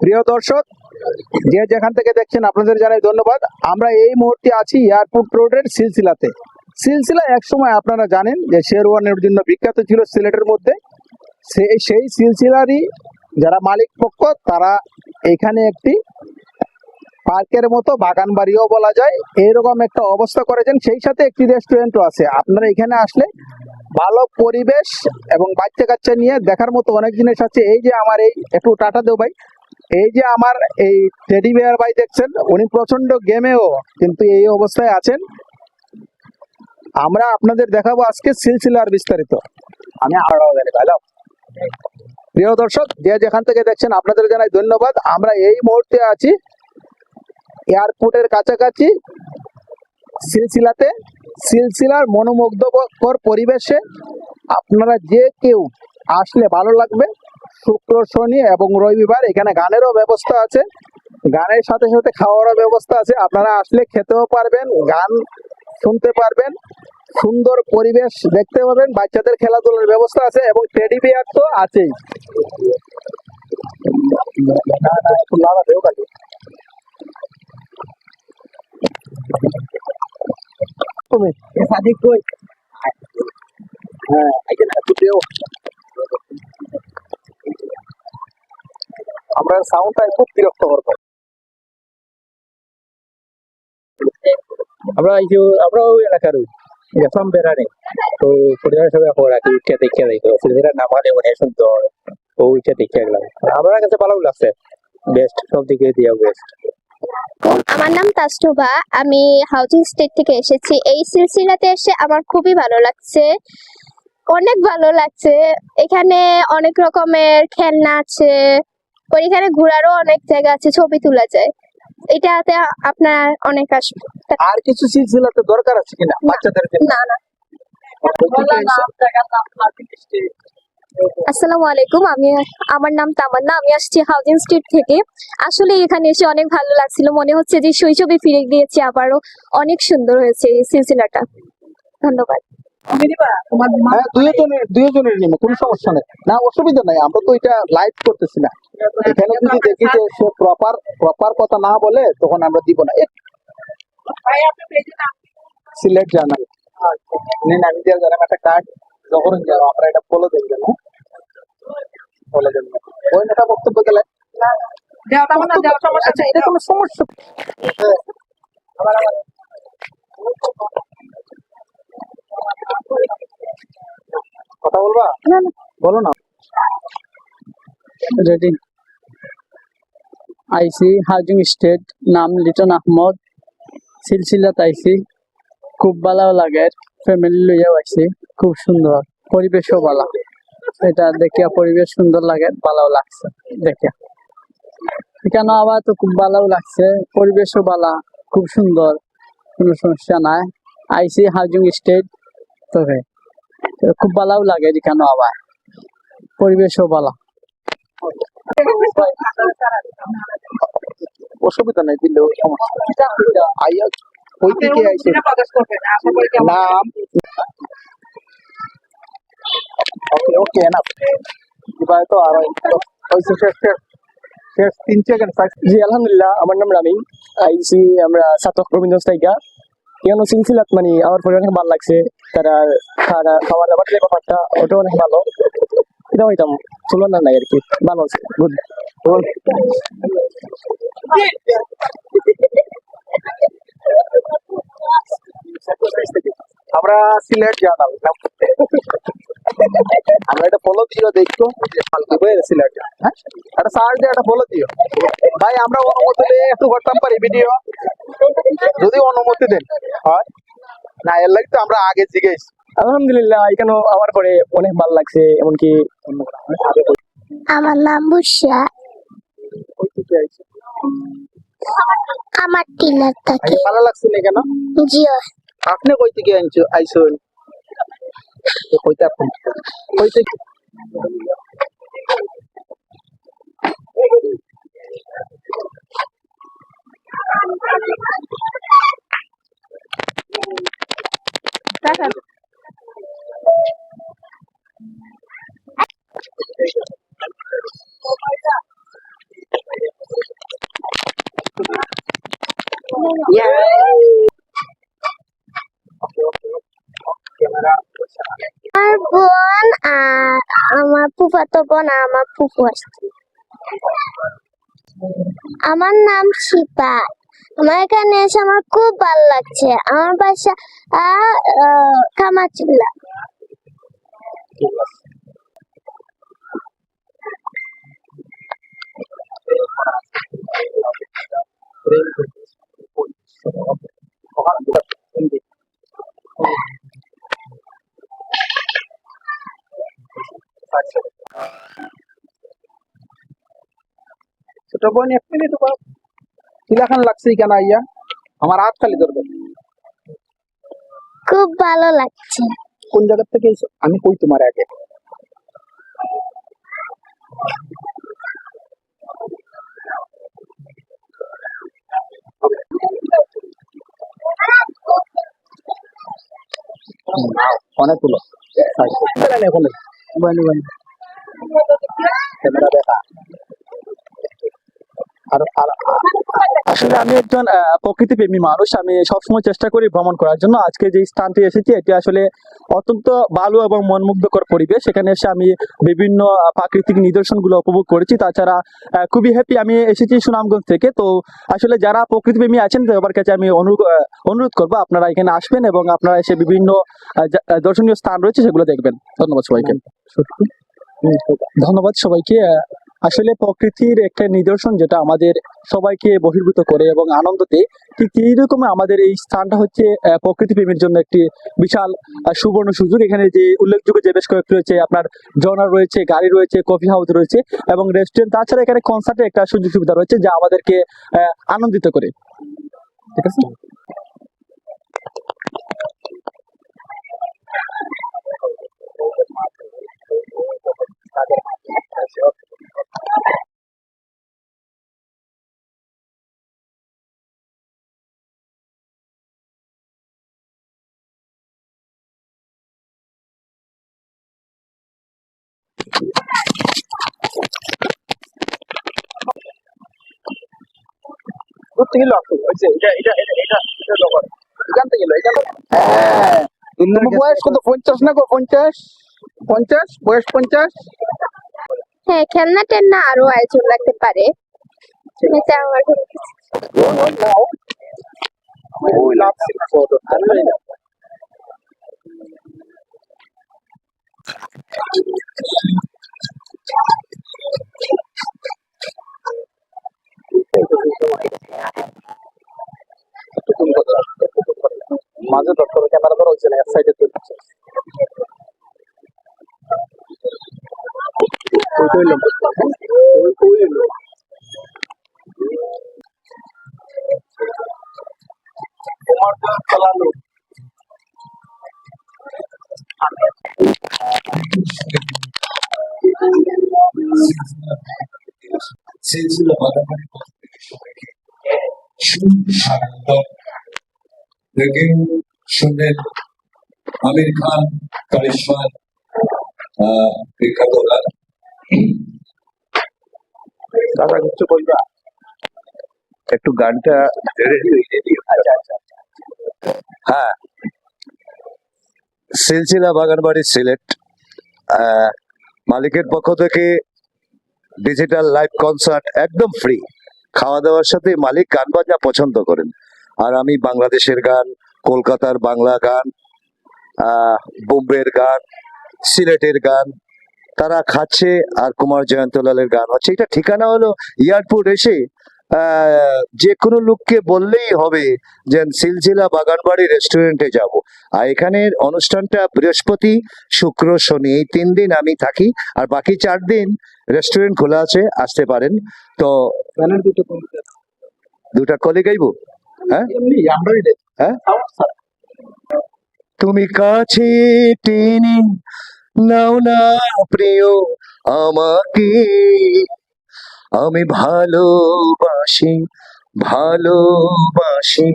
প্রিয় দর্শক, যে যেখান থেকে দেখছেন আপনাদের জানাই ধন্যবাদ। আমরা এই মুহূর্তে আছি এয়ারপোর্ট রোডের সিলসিলাতে। সিলসিলা একসময় আপনারা জানেন যে শেরওয়ানের জন্য বিখ্যাত ছিল সিলেটের মধ্যে। সেই সিলসিলারই যারা মালিক পক্ষ, তারা এখানে একটি পার্কের মতো বাগান বাড়িও বলা যায়। এইরকম একটা অবস্থা করেছেন, সেই সাথে একটি রেস্টুরেন্টও আছে। আপনারা এখানে আসলে ভালো পরিবেশ এবং বাচ্চা কাচ্চা নিয়ে দেখার মতো অনেক জিনিস আছে। এই যে আমার এই, একটু টাটা দেও ভাই। এই যে আমার এই টেডি বিয়ার ভাই দেখছেন, উনি প্রচণ্ড গেমেও কিন্তু এই অবস্থায় আছেন। আমরা আপনাদের দেখাবো আজকে সিলসিলার বিস্তারিত। আমি প্রিয় দর্শক, যে যেখান থেকে দেখছেন, আপনাদের জানাই ধন্যবাদ। আমরা এই মুহূর্তে আছি এয়ারপোর্টের কাছাকাছি। সিলসিলাতে সিলসিলার মনোমুগ্ধকর পরিবেশে আপনারা যে কেউ আসলে ভালো লাগবে শুক্র শনি এবং রবিবার এখানে গানেরও ব্যবস্থা আছে। গানের সাথে সাথে খাওয়ারও ব্যবস্থা আছে। আপনারা আসলে খেতেও পারবেন গান শুনতে পারবেন সুন্দর পরিবেশ দেখতে পাবেন বাচ্চাদের খেলাধুলার ব্যবস্থা আছে এবং টেডি বিয়ার তো আছেই। না, না, একটু লাগাতে হোক আগে। তুমি সাদিক কই হ্যাঁ এখানে একটু দেও আমরা সাউন্ডটা খুব বিরক্ত করব আমরা এই যে আমরা ওই এলাকার গেছিলাম বেড়ানে তো পরিবারের সবাই রাখি উঠে দেখে নামালে মনে শুনতে হবে তো ওইটা দেখে গেলাম আমার কাছে ভালো লাগছে বেস্ট সব দিকে দিয়া বেস্ট আমার নাম তাস্টুবা আমি হাউজিং স্টেট থেকে এসেছি। এই সিলসিলাতে এসে আমার খুবই ভালো লাগছে। অনেক ভালো লাগছে। এখানে অনেক রকমের খেলনা আছে। ওর এখানে ঘোরারও অনেক জায়গা আছে ছবি তোলা যায়। এটাতে আপনার অনেক আসবে আর কিছু সিলসিলাতে দরকার আছে কিনা বাচ্চাদের জন্য? না না। আসসালামু আলাইকুম আমি আমার নাম তামান্না আমি আসছি হাউজিং স্ট্রিট থেকে। আসলে এখানে এসে অনেক ভালো লাগছিল মনে হচ্ছে যে শৈশবে ফিরে গিয়েছি আবারও অনেক সুন্দর হয়েছে এই সিলসিলাটা। ধন্যবাদ। হ্যাঁ দুইজনের দুইজনের কোনো সমস্যা নেই। না অসুবিধা নাই আমরা তো এটা লাইভ করতেছি না। এখানে যদি দেখি যে সে প্রপার প্রপার কথা না বলে তখন আমরা দিব না। সিলেট জানাল నేను আমি দিয়ে জানাম একটা কার্ড যখন যাব আমরা এটা বলে বলে ওই নেতা বক্তব্য গেলে আচ্ছা এটা কোনো সমস্যা। কথা বলবা? বলো না। রেডি। আইসি হাউজিং স্টেট নাম লিটন আহমদ। সিলসিলাত আইসি খুব ভালো লাগে ফ্যামিলি লইয়াও আইসি। খুব সুন্দর। পরিবেশও ভালো। এটা দেখিয়া পরিবেশ সুন্দর লাগে ভালো লাগছে দেখে এখানে আবার তো খুব ভালো লাগছে পরিবেশও ভালো খুব সুন্দর কোনো সমস্যা নাই। আইসি হাউজিং স্টেট তবে খুব ভালো লাগে এখানে আবার। পরিবেশও ভালো। অসুবিধা নাই দিলেও সমস্যা আইয়া ওই থেকে আইছে নাম ওকে ওকে না এবার তো আর হয়েছে শেষ শেষ শেষ তিন সেকেন্ড জি আলহামদুলিল্লাহ আমার নাম রামিন আইসি আমরা সাতক রবীন্দ্র স্থায়িকা কেন সিলসিলাত মানে আমার পরিবার অনেক ভালো লাগছে। তারা তারা খাবার দাবার যে ব্যাপারটা ওটাও অনেক ভালো। এটা হইতাম তুলনা নাই আর কি। ভালো আছে গুড আমরা সিলেট জানাল আমরা এটা ফলো দিও সিলেট। হ্যাঁ? একটা সার দিয়ে একটা ফলো দিও। ভাই আমরা অনুমতি দিয়ে একটু করতাম পারি ভিডিও যদি অনুমতি দেন। হয়? না এর লাগে তো আমরা আগে জিজ্ঞেস। আলহামদুলিল্লাহ এখানে আমার পরে অনেক ভালো লাগছে এমনকি আমার নাম বুসা আমার টিলার থাকে। ভালো লাগছে না কেন জিও। আপনি কই থেকে আনছো আইসুন কইতে আপনি কই থেকে আমার বোন আর আমার ফুফাতো বোন আর আমার ফুফু আসছে। আমার নাম শিপা। আমার এখানে এসে আমার খুব ভালো লাগছে। আমার বাসা আহ, আহ, কামাচিল্লা ছোট বোন এক মিনিট বাপ কিলাখান লাগছে কেন আইয়া। আমার হাত খালি ধরবে। খুব ভালো লাগছে। কোন জায়গা থেকে এসো? আমি কই তোমার আগে? অনেক তুলো ক্যামেরা দেখা আর আর আসলে আমি একজন আহ, প্রকৃতিপ্রেমী মানুষ। আমি সবসময় চেষ্টা করি ভ্রমণ করার জন্য। আজকে যে স্থানটি এসেছি এটি আসলে অত্যন্ত ভালো এবং মনমুগ্ধকর পরিবেশ। সেখানে এসে আমি বিভিন্ন প্রাকৃতিক নিদর্শনগুলো উপভোগ করেছি। তাছাড়া খুবই হ্যাপি আমি এসেছি সুনামগঞ্জ থেকে। তো আসলে যারা প্রকৃতিপ্রেমী আছেন সবার কাছে আমি অনুরোধ করব আপনারা এখানে আসবেন এবং আপনারা এসে বিভিন্ন দর্শনীয় স্থান রয়েছে সেগুলো দেখবেন। ধন্যবাদ সবাইকে। ধন্যবাদ সবাইকে। আসলে প্রকৃতির একটা নিদর্শন যেটা আমাদের সবাইকে বহির্ভূত করে এবং আনন্দ দেয় ঠিক এইরকম আমাদের এই স্থানটা হচ্ছে প্রকৃতি প্রেমীর জন্য একটি বিশাল সুবর্ণ সুযোগ। এখানে যে উল্লেখযোগ্য যে বেশ কয়েকটি রয়েছে, আপনার জনার রয়েছে, গাড়ি রয়েছে, কফি হাউস রয়েছে এবং রেস্টুরেন্ট। তাছাড়া এখানে কনসার্টের একটা সুযোগ সুবিধা রয়েছে যা আমাদেরকে আনন্দিত করে। ঠিক আছে? দূর থেকে লাগতো হয়েছে এটা এটা এটা এটা এটা দোকান এখান থেকে এখান হ্যাঁ বয়স কত পঞ্চাশ না গো পঞ্চাশ পঞ্চাশ বয়স পঞ্চাশ হ্যাঁ খেলনা টেলনা আরও আয়োজন লাগতে পারে এটা আমার খুব ইচ্ছে। ওই লাভ ছিল ফটো মাঝে ধরতে হবে ক্যামেরা ধরা না এক সাইডে তুলছে ওই কইলো ওই কইলো তোমার তো চালানো সিলসিলা সুস্বাগত দেখেন শুনলেন আমির খান কারিশমার আহ, বিখ্যাত গান। দাদা কিছু কইবা একটু গানটা হ্যাঁ। সিলসিলা বাগানবাড়ি সিলেট আহ, মালিকের পক্ষ থেকে ডিজিটাল লাইভ কনসার্ট একদম ফ্রি খাওয়া দাওয়ার সাথে মালিক গান বাজনা পছন্দ করেন। আর আমি বাংলাদেশের গান কলকাতার বাংলা গান বোম্বের গান সিলেটের গান তারা খাচ্ছে আর কুমার জয়ন্তলালের গান। হচ্ছে এটা ঠিকানা হলো এয়ারপোর্ট এসে যে কোনো লোককে বললেই হবে যে সিলসিলা বাগানবাড়ি রেস্টুরেন্টে যাব। আর এখানের অনুষ্ঠানটা বৃহস্পতি শুক্র শনি এই তিন দিন আমি থাকি। আর বাকি চার দিন রেস্টুরেন্ট খোলা আছে আসতে পারেন। তো দুটো কলে গাইবো? হ্যাঁ? হ্যাঁ? তুমি কাছে টেনে নাও না প্রিয় আমাকে। আমি ভালোবাসি ভালোবাসি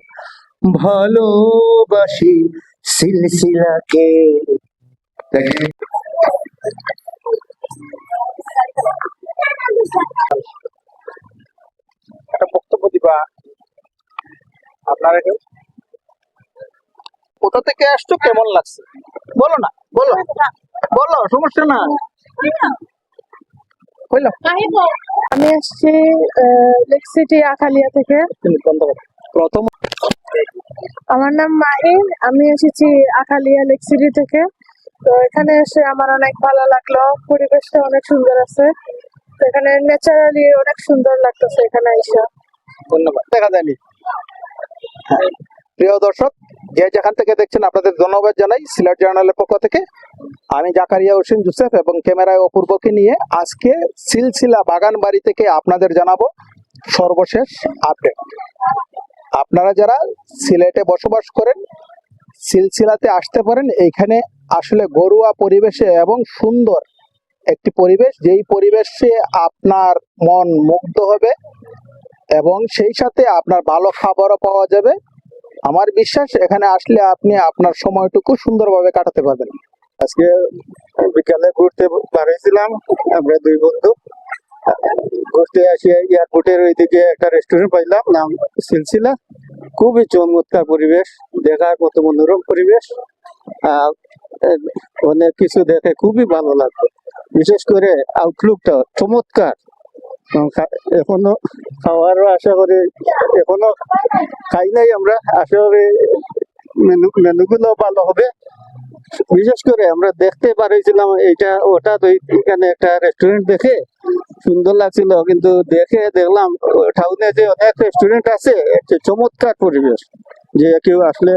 ভালোবাসি সিলসিলাকে। বক্তব্য দিবা। আপনারা কোথা থেকে আসছো? কেমন লাগছে? বলো না বলো বলো সমস্যা না। আমি আসছি লেক সিটি আখালিয়া থেকে। প্রথম আমার নাম মাহিন আমি এসেছি আখালিয়া লেক সিটি থেকে। তো এখানে এসে আমার অনেক ভালো লাগল পরিবেশটা অনেক সুন্দর আছে। তো এখানে ন্যাচারালি অনেক সুন্দর লাগতেছে এখানে এসে। ধন্যবাদ। দেখা যায়নি। হ্যাঁ। প্রিয় দর্শক যে যেখান থেকে দেখছেন আপনাদের ধন্যবাদ জানাই সিলেট জার্নালের পক্ষ থেকে। আমি জাকারিয়া হোসেন জুসেফ এবং ক্যামেরায় অপূর্বকে নিয়ে আজকে সিলসিলা বাগান বাড়ি থেকে আপনাদের জানাব সর্বশেষ আপডেট। আপনারা যারা সিলেটে বসবাস করেন, সিলসিলাতে আসতে পারেন, এইখানে আসলে ঘরোয়া পরিবেশে এবং সুন্দর একটি পরিবেশ, যেই পরিবেশে আপনার মন মুগ্ধ হবে এবং সেই সাথে আপনার ভালো খাবারও পাওয়া যাবে। আমার বিশ্বাস, এখানে আসলে আপনি আপনার সময়টুকু সুন্দরভাবে কাটাতে পারবেন। আজকে বিকালে ঘুরতে বাড়িয়েছিলাম, আমরা দুই বন্ধু। ঘুরতে আসি, এয়ারপোর্টের ওইদিকে একটা রেস্টুরেন্ট পাইলাম, নাম সিলসিলা। খুবই চমৎকার পরিবেশ, দেখার মতো মনোরম পরিবেশ। অনেক কিছু দেখে খুবই ভালো লাগল। বিশেষ করে আউটলুকটা চমৎকার। এখনও খাওয়ারও আশা করি, এখনও খাই নাই আমরা, আশা করি মেনু, মেনুগুলো ভালো হবে। বিশেষ করে আমরা দেখতে পারিছিলাম এটা ওটা তো এখানে একটা রেস্টুরেন্ট দেখে সুন্দর লাগছিল, কিন্তু দেখে দেখলাম টাউনে যে অনেক রেস্টুরেন্ট আছে চমৎকার পরিবেশ। যে কেউ আসলে